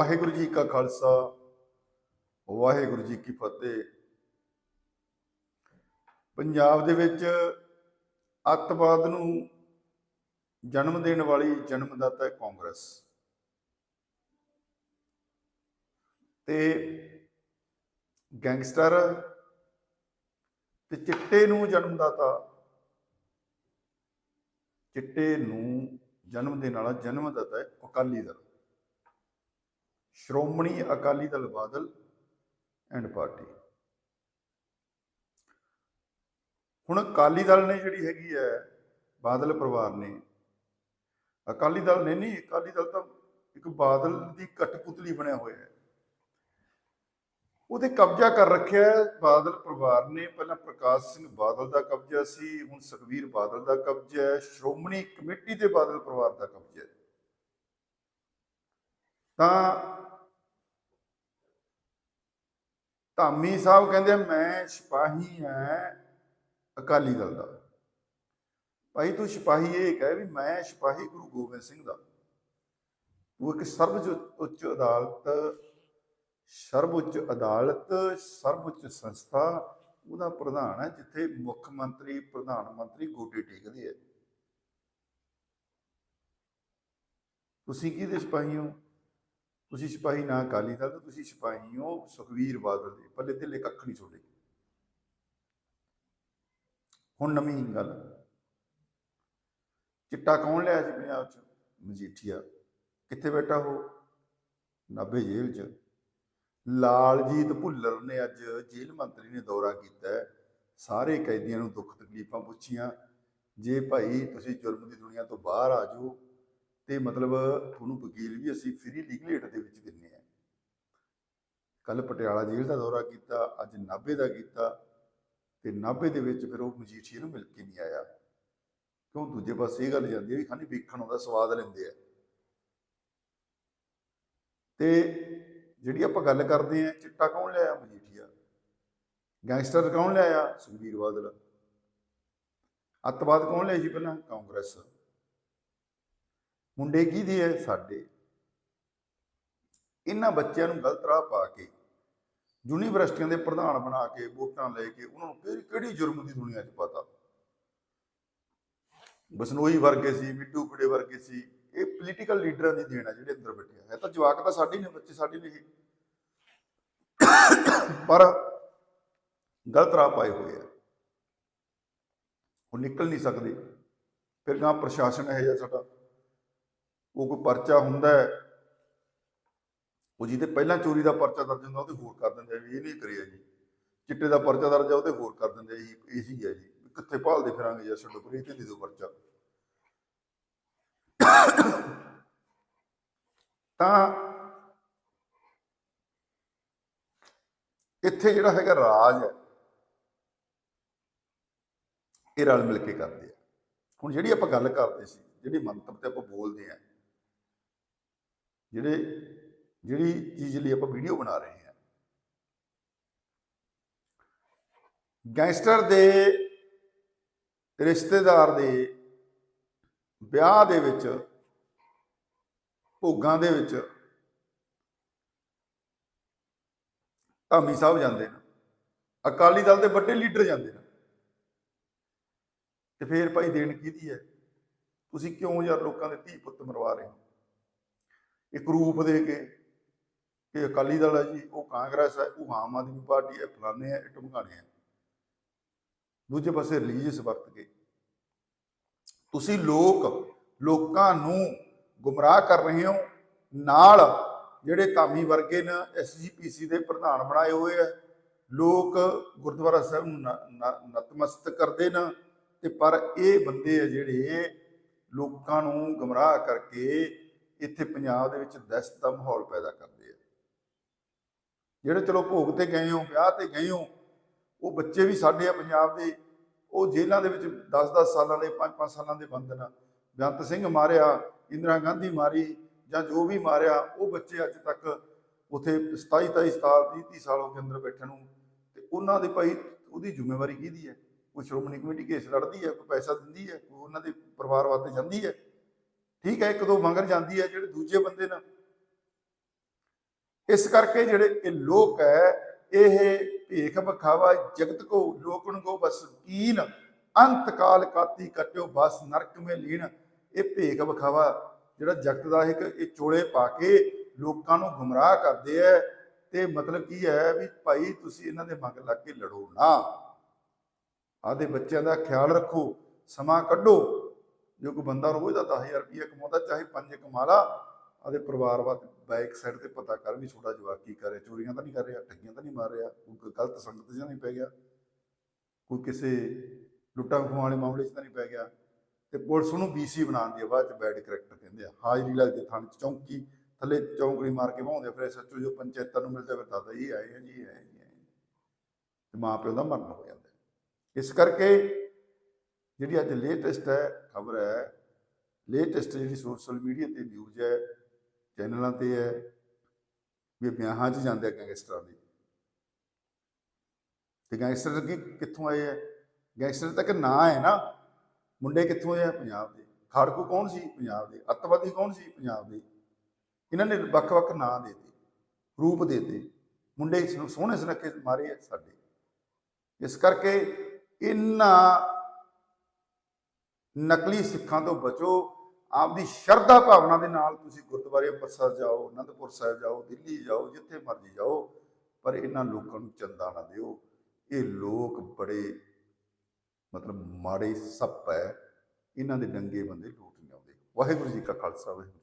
ਵਾਹਿਗੁਰੂ ਜੀ ਕਾ ਖਾਲਸਾ, ਵਾਹਿਗੁਰੂ ਜੀ ਕੀ ਫਤਿਹ। ਪੰਜਾਬ ਦੇ ਵਿੱਚ ਅੱਤਵਾਦ ਨੂੰ ਜਨਮ ਦੇਣ ਵਾਲੀ ਜਨਮਦਾਤਾ ਹੈ ਕਾਂਗਰਸ। ਤੇ ਗੈਂਗਸਟਰ ਤੇ ਚਿੱਟੇ ਨੂੰ ਜਨਮਦਾਤਾ, ਚਿੱਟੇ ਨੂੰ ਜਨਮ ਦੇਣ ਵਾਲਾ ਜਨਮਦਾਤਾ ਹੈ Akali Dal. Shiromani Akali Dal Badal and party. ਹੁਣ ਅਕਾਲੀ ਦਲ ਨੇ ਜਿਹੜੀ ਹੈਗੀ ਹੈ, ਬਾਦਲ ਪਰਿਵਾਰ ਨੇ, ਅਕਾਲੀ ਦਲ ਨੇ ਨਹੀਂ, ਅਕਾਲੀ ਦਲ ਤਾਂ ਇੱਕ ਬਾਦਲ ਦੀ ਕਠਪੁਤਲੀ ਬਣਿਆ ਹੋਇਆ ਹੈ। ਉਹਦੇ ਕਬਜ਼ਾ ਕਰ ਰੱਖਿਆ ਹੈ ਬਾਦਲ ਪਰਿਵਾਰ ਨੇ। ਪਹਿਲਾਂ ਪ੍ਰਕਾਸ਼ ਸਿੰਘ ਬਾਦਲ ਦਾ ਕਬਜ਼ਾ ਸੀ, ਹੁਣ ਸੁਖਵੀਰ ਬਾਦਲ ਦਾ ਕਬਜ਼ਾ ਹੈ, ਸ਼੍ਰੋਮਣੀ ਕਮੇਟੀ ਦੇ ਬਾਦਲ ਪਰਿਵਾਰ ਦਾ ਕਬਜ਼ਾ ਹੈ। ਤਾਂ ਧਾਮੀ ਸਾਹਿਬ ਕਹਿੰਦੇ, ਮੈਂ ਸਿਪਾਹੀ ਹਾਂ ਅਕਾਲੀ ਦਲ ਦਾ। ਭਾਈ ਤੂੰ ਸਿਪਾਹੀ ਇਹ ਕਹਿ ਵੀ ਮੈਂ ਸਿਪਾਹੀ ਗੁਰੂ ਗੋਬਿੰਦ ਸਿੰਘ ਦਾ। ਤੂੰ ਇੱਕ ਸਰਵ ਉੱਚ ਅਦਾਲਤ ਸਰਵਉੱਚ ਅਦਾਲਤ ਸਰਵਉੱਚ ਸੰਸਥਾ, ਉਹਦਾ ਪ੍ਰਧਾਨ ਹੈ, ਜਿੱਥੇ ਮੁੱਖ ਮੰਤਰੀ, ਪ੍ਰਧਾਨ ਮੰਤਰੀ ਗੋਡੇ ਟੇਕਦੇ ਆ। ਤੁਸੀਂ ਕਿਹਦੇ ਸਿਪਾਹੀ ਹੋ? ਤੁਸੀਂ ਸਿਪਾਹੀ ਨਾ ਅਕਾਲੀ ਦਲ ਦੇ ਤੁਸੀਂ ਸਿਪਾਹੀ ਹੋ ਸੁਖਵੀਰ ਬਾਦਲ ਦੇ। ਪੱਲੇ ਤੇ ਕੱਖ ਨਹੀਂ ਛੋੜੇ ਹੁਣ ਨਵੀਂ ਗੱਲ। ਚਿੱਟਾ ਕੌਣ ਲਿਆ ਸੀ ਪੰਜਾਬ ਚ? ਮਜੀਠੀਆ। ਕਿੱਥੇ ਬੈਠਾ ਹੋ ਨਾਭੇ ਜੇਲ੍ਹ ਚ। ਲਾਲਜੀਤ ਭੁੱਲਰ ਨੇ ਅੱਜ ਜੇਲ੍ਹ ਮੰਤਰੀ ਨੇ ਦੌਰਾ ਕੀਤਾ। ਸਾਰੇ ਕੈਦੀਆਂ ਨੂੰ ਦੁੱਖ ਤਕਲੀਫਾਂ ਪੁੱਛੀਆਂ। ਜੇ ਭਾਈ ਤੁਸੀਂ ਜ਼ੁਲਮ ਦੀ ਦੁਨੀਆ ਤੋਂ ਬਾਹਰ ਆ ਜਾਓ ਤੇ ਮਤਲਬ ਤੁਹਾਨੂੰ ਵਕੀਲ ਵੀ ਅਸੀਂ ਫ੍ਰੀ ਲੀਗਲ ਏਡ ਦੇ ਵਿੱਚ ਦਿੰਨੇ ਆ। ਕੱਲ ਪਟਿਆਲਾ ਜੇਲ੍ਹ ਦਾ ਦੌਰਾ ਕੀਤਾ, ਅੱਜ ਨਾਭੇ ਦਾ ਕੀਤਾ, ਤੇ ਨਾਭੇ ਦੇ ਵਿੱਚ ਫਿਰ ਉਹ ਮਜੀਠੀਆ ਨੂੰ ਮਿਲ ਕੇ ਨਹੀਂ ਆਇਆ। ਕਿਉਂ? ਦੂਜੇ ਪਾਸੇ ਇਹ ਗੱਲ ਜਾਂਦੀ ਹੈ ਵੀ ਖਾਲੀ ਵੇਖਣ ਆਉਂਦਾ, ਸਵਾਦ ਲੈਂਦੇ ਆ। ਤੇ ਜਿਹੜੀ ਆਪਾਂ ਗੱਲ ਕਰਦੇ ਆ ਚਿੱਟਾ ਕੌਣ ਲਿਆਇਆ? ਮਜੀਠੀਆ। ਗੈਂਗਸਟਰ ਕੌਣ ਲਿਆਇਆ? ਸੁਖਬੀਰ ਬਾਦਲ। ਅੱਤਵਾਦ ਕੌਣ ਲਿਆਈ ਸੀ ਪਹਿਲਾਂ? ਕਾਂਗਰਸ। ਮੁੰਡੇ ਕੀ ਹੈ ਸਾਡੇ। ਇਹਨਾਂ ਬੱਚਿਆਂ ਨੂੰ ਗਲਤ ਰਾਹ ਪਾ ਕੇ, ਯੂਨੀਵਰਸਿਟੀਆਂ ਦੇ ਪ੍ਰਧਾਨ ਬਣਾ ਕੇ, ਵੋਟਾਂ ਲੈ ਕੇ, ਉਹਨਾਂ ਨੂੰ ਕਿਹੜੀ ਕਿਹੜੀ ਜੁਰਮ ਦੀ ਦੁਨੀਆ 'ਚ ਪਤਾ? ਬਸਨੋਈ ਵਰਗੇ ਸੀ, ਮਿੱਟੂ ਖੜੇ ਵਰਗੇ ਸੀ, ਇਹ ਪੋਲੀਟੀਕਲ ਲੀਡਰਾਂ ਦੀ ਦੇਣ ਆ ਜਿਹੜੇ ਅੰਦਰ ਬੈਠੇ ਆ। ਹੈ ਤਾਂ ਜਵਾਕ ਤਾਂ ਸਾਡੇ ਹੀ ਨੇ, ਬੱਚੇ ਸਾਡੇ ਨੇ ਇਹ। ਪਰ ਗਲਤ ਰਾਹ ਪਾਏ ਹੋਏ ਆ। ਉਹ ਨਿਕਲ ਨਹੀਂ ਸਕਦੇ। ਫਿਰ ਗਾਂ ਪ੍ਰਸ਼ਾਸਨ ਹੈ ਜਾਂ ਸਾਡਾ ਉਹ ਕੋਈ ਪਰਚਾ ਹੁੰਦਾ ਹੈ, ਉਹ ਜਿਹਦੇ ਪਹਿਲਾਂ ਚੋਰੀ ਦਾ ਪਰਚਾ ਦਰਜ ਹੁੰਦਾ, ਉਹਦੇ ਹੋਰ ਕਰ ਦਿੰਦੇ ਆ ਵੀ ਇਹ ਨਹੀਂ ਕਰਿਆ ਜੀ। ਚਿੱਟੇ ਦਾ ਪਰਚਾ ਦਰਜ ਆ, ਉਹਦੇ ਹੋਰ ਕਰ ਦਿੰਦੇ ਆ ਜੀ, ਇਹ ਹੀ ਹੈ ਜੀ। ਕਿੱਥੇ ਭਾਲਦੇ ਫਿਰਾਂਗੇ ਜਾਂ, ਛੱਡੋ ਪਰੇ ਤੇ ਦੇ ਦਿਓ ਪਰਚਾ। ਤਾਂ ਇੱਥੇ ਜਿਹੜਾ ਹੈਗਾ ਰਾਜ ਹੈ, ਇਹ ਰਲ ਮਿਲ ਕੇ ਕਰਦੇ ਆ। ਹੁਣ ਜਿਹੜੀ ਆਪਾਂ ਗੱਲ ਕਰਦੇ ਸੀ, ਜਿਹੜੀ ਮੰਤਵ ਤੇ ਆਪਾਂ ਬੋਲਦੇ ਆ ਜਿਹੜੇ, ਜਿਹੜੀ ਚੀਜ਼ ਲਈ ਆਪਾਂ ਵੀਡੀਓ ਬਣਾ ਰਹੇ ਹਾਂ। ਗੈਂਗਸਟਰ ਦੇ ਰਿਸ਼ਤੇਦਾਰ ਦੇ ਵਿਆਹ ਦੇ ਵਿੱਚ, ਭੋਗਾਂ ਦੇ ਵਿੱਚ ਧਾਮੀ ਸਾਹਿਬ ਜਾਂਦੇ ਨੇ। ਅਕਾਲੀ ਦਲ ਦੇ ਵੱਡੇ ਲੀਡਰ ਜਾਂਦੇ ਨੇ। ਤੇ ਫੇਰ ਭਾਈ ਦੇਣ ਕਿਹਦੀ ਹੈ? ਤੁਸੀਂ ਕਿਉਂ ਯਾਰ ਲੋਕਾਂ ਦੇ ਧੀ ਪੁੱਤ ਮਰਵਾ ਰਹੇ ਹੋ? ਇੱਕ ਰੂਪ ਦੇ ਕੇ ਕਿ ਅਕਾਲੀ ਦਲ ਹੈ ਜੀ, ਉਹ ਕਾਂਗਰਸ ਹੈ, ਉਹ ਆਮ ਆਦਮੀ ਪਾਰਟੀ ਹੈ, ਫਲਾਣੇ ਹੈ, ਇਹ ਢਮਕਾਣੇ ਹੈ। ਦੂਜੇ ਪਾਸੇ ਰਿਲੀਜੀਅਸ ਵਰਤ ਕੇ। ਤੁਸੀਂ ਲੋਕ, ਲੋਕਾਂ ਨੂੰ ਗੁੰਮਰਾਹ ਕਰ ਰਹੇ ਹੋ, ਨਾਲ ਜਿਹੜੇ ਧਾਮੀ ਵਰਗੇ ਨੇ ਐਸਜੀਪੀਸੀ ਦੇ ਪ੍ਰਧਾਨ ਬਣਾਏ ਹੋਏ ਆ, ਲੋਕ ਗੁਰਦੁਆਰਾ ਸਾਹਿਬ ਨੂੰ, ਨਤਮਸਤਕ ਕਰਦੇ ਨੇ, ਤੇ ਪਰ ਇਹ ਬੰਦੇ ਆ ਜਿਹੜੇ ਲੋਕਾਂ ਨੂੰ ਗੁੰਮਰਾਹ ਕਰਕੇ ਇੱਥੇ ਪੰਜਾਬ ਦੇ ਵਿੱਚ ਦਹਿਸ਼ਤ ਦਾ ਮਾਹੌਲ ਪੈਦਾ ਕਰਦੇ ਆ। ਜਿਹੜੇ ਚਲੋ ਭੋਗ ਤੇ ਗਏ ਹੋ, ਵਿਆਹ ਤੇ ਗਏ ਹੋ, ਉਹ ਬੱਚੇ ਵੀ ਸਾਡੇ ਆ ਪੰਜਾਬ ਦੇ, ਉਹ ਜੇਲ੍ਹਾਂ ਦੇ ਵਿੱਚ 10-10 ਸਾਲਾਂ ਦੇ 5-5 ਸਾਲਾਂ ਦੇ ਬੰਦ ਬੰਦਨ ਬੇਅੰਤ ਸਿੰਘ ਮਾਰਿਆ, ਇੰਦਰਾ ਗਾਂਧੀ ਮਾਰੀ, ਜਾਂ ਜੋ ਵੀ ਮਾਰਿਆ, ਉਹ ਬੱਚੇ ਅੱਜ ਤੱਕ ਉਥੇ 27-27 ਸਾਲ 30-30 ਸਾਲ ਹੋ ਕੇ ਅੰਦਰ ਬੈਠੇ ਨੂੰ। ਤੇ ਉਹਨਾਂ ਦੇ ਭਾਈ, ਉਹਦੀ ਜ਼ਿੰਮੇਵਾਰੀ ਕਿਹਦੀ ਹੈ? ਕੋਈ ਸ਼੍ਰੋਮਣੀ ਕਮੇਟੀ ਕੇਸ ਲੜਦੀ ਹੈ, ਕੋਈ ਪੈਸਾ ਦਿੰਦੀ ਹੈ, ਕੋਈ ਉਹਨਾਂ ਦੇ ਪਰਿਵਾਰ ਵਾਸਤੇ ਜਾਂਦੀ ਹੈ? ਠੀਕ ਹੈ, ਇੱਕ ਦੋ ਮੰਗਰ ਜਾਂਦੀ ਹੈ ਜਿਹੜੇ ਦੂਜੇ ਬੰਦੇ ਨਾ ਇਸ ਕਰਕੇ ਜਿਹੜੇ ਇਹ ਲੋਕ ਹੈ, ਇਹ ਭੇਖ ਵਿਖਾਵਾ ਜਗਤ ਕੋ ਲੋਕਨ ਕੋ ਬਸ ਕੀਨ, ਅੰਤ ਕਾਲ ਕਾਤੀ ਕਟਿਓ ਬਸ ਨਰਕ ਮੇ ਲੀਨ। ਇਹ ਭੇਖ ਵਿਖਾਵਾ ਜਿਹੜਾ ਜਗਤ ਦਾ ਇੱਕ, ਇਹ ਚੋਲੇ ਪਾ ਕੇ ਲੋਕਾਂ ਨੂੰ ਗੁੰਮਰਾਹ ਕਰਦੇ ਐ ਤੇ ਮਤਲਬ ਕੀ ਹੈ ਵੀ ਭਾਈ ਤੁਸੀਂ ਇਹਨਾਂ ਦੇ ਮੰਗ ਲੱਗ ਕੇ ਲੜੋ ਨਾ। ਆਦੇ ਬੱਚਿਆਂ ਦਾ ਖਿਆਲ ਰੱਖੋ, ਸਮਾਂ ਕੱਢੋ। ਜੋ ਕੋਈ ਬੰਦਾ ਰੋਜ਼ ਦਾ 10000 ਰੁਪਏ ਕਮਾਉਂਦਾ, ਚਾਹੇ ਪੰਜ ਕਮਾ ਆਦੇ ਪਰਿਵਾਰ ਵਾਸਤੇ ਬੈਕ ਸਾਈਡ ਤੇ ਪਤਾ ਕਰ ਵੀ ਛੋਟਾ ਜਵਾਕ ਕੀ ਕਰ ਰਿਹਾ, ਚੋਰੀਆਂ ਤਾਂ ਨਹੀਂ ਕਰ ਰਿਹਾ, ਠੱਗੀਆਂ ਤਾਂ ਨਹੀਂ ਮਾਰ ਰਿਹਾ, ਕੋਈ ਗਲਤ ਸੰਗਤ 'ਚ ਨਹੀਂ ਪੈ ਗਿਆ, ਕੋਈ ਕਿਸੇ ਲੁੱਟਾਂ ਖੋਹਾਂ ਵਾਲੇ ਮਾਮਲੇ 'ਚ ਤਾਂ ਨਹੀਂ ਪੈ ਗਿਆ, ਤੇ ਪੁਲਿਸ ਨੂੰ ਬੀਸੀ ਬਣਾਉਣ ਦੀ ਬਾਅਦ ਚ ਬੈਡ ਕਰੈਕਟਰ ਕਹਿੰਦੇ ਆ। ਹਾਜ਼ਰੀ ਲੱਗਦੇ ਥਾਣੇ 'ਚ ਚੌਂਕੀ, ਥੱਲੇ ਚੌਂਕੜੀ ਮਾਰ ਕੇ ਭਾਉਂਦੇ ਫਿਰ ਸੱਚੋ ਜੋ ਪੰਚਾਇਤਾਂ ਨੂੰ ਮਿਲਦਾ, ਫਿਰ ਦਾਦਾ ਜੀ ਆਏ ਆ, ਜੀ ਆਏ ਜੀ ਆਏ ਤੇ ਮਾਂ ਪਿਓ ਦਾ ਮਰਨ ਹੋ ਜਾਂਦਾ। ਇਸ ਕਰਕੇ ਜਿਹੜੀ ਅੱਜ ਲੇਟੈਸਟ ਹੈ, ਖਬਰ ਹੈ ਲੇਟੈਸਟ ਜਿਹੜੀ ਸੋਸ਼ਲ ਮੀਡੀਆ ਤੇ ਨਿਊਜ਼ ਹੈ, ਚੈਨਲਾਂ ਤੇ ਹੈ, ਵੀ ਵਿਆਹਾਂ 'ਚ ਜਾਂਦੇ ਆ ਗੈਂਗਸਟਰਾਂ ਦੇ ਤੇ ਗੈਂਗਸਟਰ ਕੀ ਕਿੱਥੋਂ ਆਏ ਆ? ਗੈਂਗਸਟਰ ਤੱਕ ਨਾਂ ਹੈ ਨਾ, ਮੁੰਡੇ ਕਿੱਥੋਂ ਆਏ ਆ? ਪੰਜਾਬ ਦੇ। ਖਾੜਕੂ ਕੌਣ ਸੀ? ਪੰਜਾਬ ਦੇ। ਅੱਤਵਾਦੀ ਕੌਣ ਸੀ? ਪੰਜਾਬ ਦੇ। ਇਹਨਾਂ ਨੇ ਵੱਖ-ਵੱਖ ਨਾਂ ਦੇ ਦਿੱਤੇ, ਰੂਪ ਦੇ ਦਿੱਤੇ। ਮੁੰਡੇ ਸੋਹਣੇ ਸੁਨੱਖੇ ਮਾਰੇ ਆ ਸਾਡੇ। ਇਸ ਕਰਕੇ ਇਹਨਾਂ ਨਕਲੀ ਸਿੱਖਾਂ ਤੋਂ ਬਚੋ, ਆਪਦੀ ਸ਼ਰਧਾ ਭਾਵਨਾ ਦੇ ਨਾਲ ਤੁਸੀਂ ਗੁਰਦੁਆਰੇ ਅੰਮ੍ਰਿਤਸਰ ਜਾਓ, ਅਨੰਦਪੁਰ ਸਾਹਿਬ ਜਾਓ, ਦਿੱਲੀ ਜਾਓ, ਜਿੱਥੇ ਮਰਜ਼ੀ ਜਾਓ, ਪਰ ਇਹਨਾਂ ਲੋਕਾਂ ਨੂੰ ਚੰਦਾ ਨਾ ਦਿਓ। ਇਹ ਲੋਕ ਬੜੇ ਮਤਲਬ ਮਾੜੇ ਸੱਪ ਹੈ। ਇਹਨਾਂ ਦੇ ਡੰਗੇ ਬੰਦੇ ਲੂਟ ਨਹੀਂ ਆਉਂਦੇ। ਵਾਹਿਗੁਰੂ ਜੀ ਕਾ ਖਾਲਸਾ, ਵਾਹਿਗੁਰੂ